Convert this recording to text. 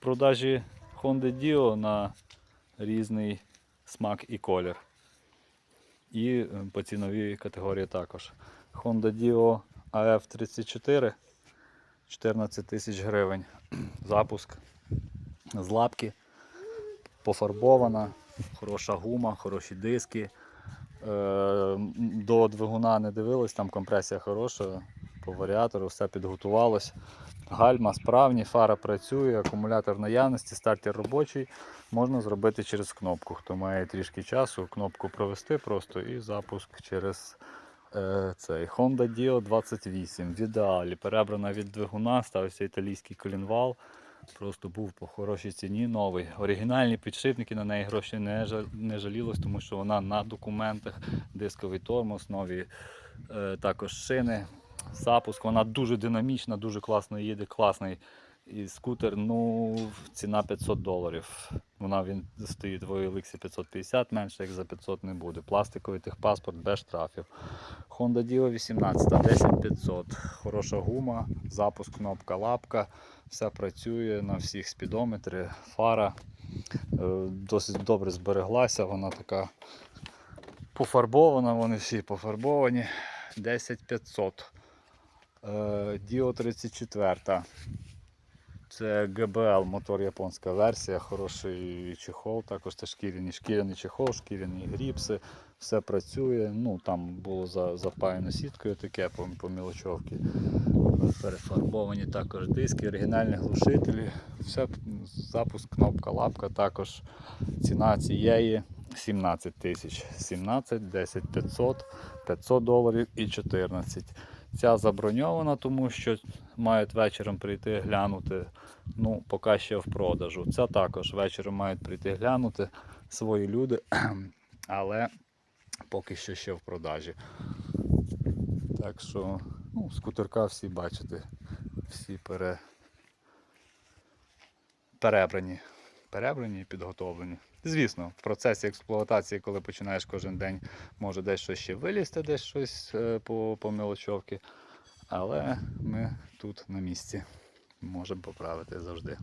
продажі Honda Dio на різний смак і колір. І е, по ціновій категорії також. Honda Dio AF34 14 тисяч гривень. Запуск з лапки, пофарбована, хороша гума, хороші диски. Е, До двигуна не дивились, там компресія хороша, по варіатору все підготувалось. Гальма справні, фара працює, акумулятор наявності, стартер робочий. Можна зробити через кнопку. Хто має трішки часу, кнопку провести просто і запуск через е, цей Honda Dio 28 в ідеалі. Перебрана від двигуна, ставився італійський колінвал. Просто був по хорошій ціні новий. Оригінальні підшипники на неї гроші не, жа- не жалілось, тому що вона на документах, дисковий тормоз, нові е, також шини, запуск. Вона дуже динамічна, дуже класно їде, класний. І скутер, ну, ціна 500 доларів. Вона він стоїть в OLX 550, менше як за 500 не буде. Пластиковий техпаспорт без штрафів. Honda Dio 18, 10500. Хороша гума, запуск, кнопка, лапка. Все працює на всіх спідометри, фара. Е, Досить добре збереглася, вона така пофарбована, вони всі пофарбовані. 10500. Е, Dio 34. Це GBL, мотор японська версія, хороший чехол, також це шкіряний, шкіряний чехол, шкіряні гріпси, все працює. Ну, там було за, запаяно сіткою таке по, по мілочовці. Перефарбовані також диски, оригінальні глушителі. Все, запуск, кнопка, лапка, також ціна цієї 17 тисяч. 17, 10 500, 500 доларів і 14. Ця заброньована, тому що мають вечором прийти глянути. Ну, поки ще в продажу. Ця також вечором мають прийти глянути свої люди, але поки що ще в продажі. Так що, ну, скутерка всі бачите, всі пере... перебрані. Перебрані і підготовлені. Звісно, в процесі експлуатації, коли починаєш кожен день, може десь ще вилізти, десь щось е, по, по мелочовки. Але ми тут на місці. Можемо поправити завжди.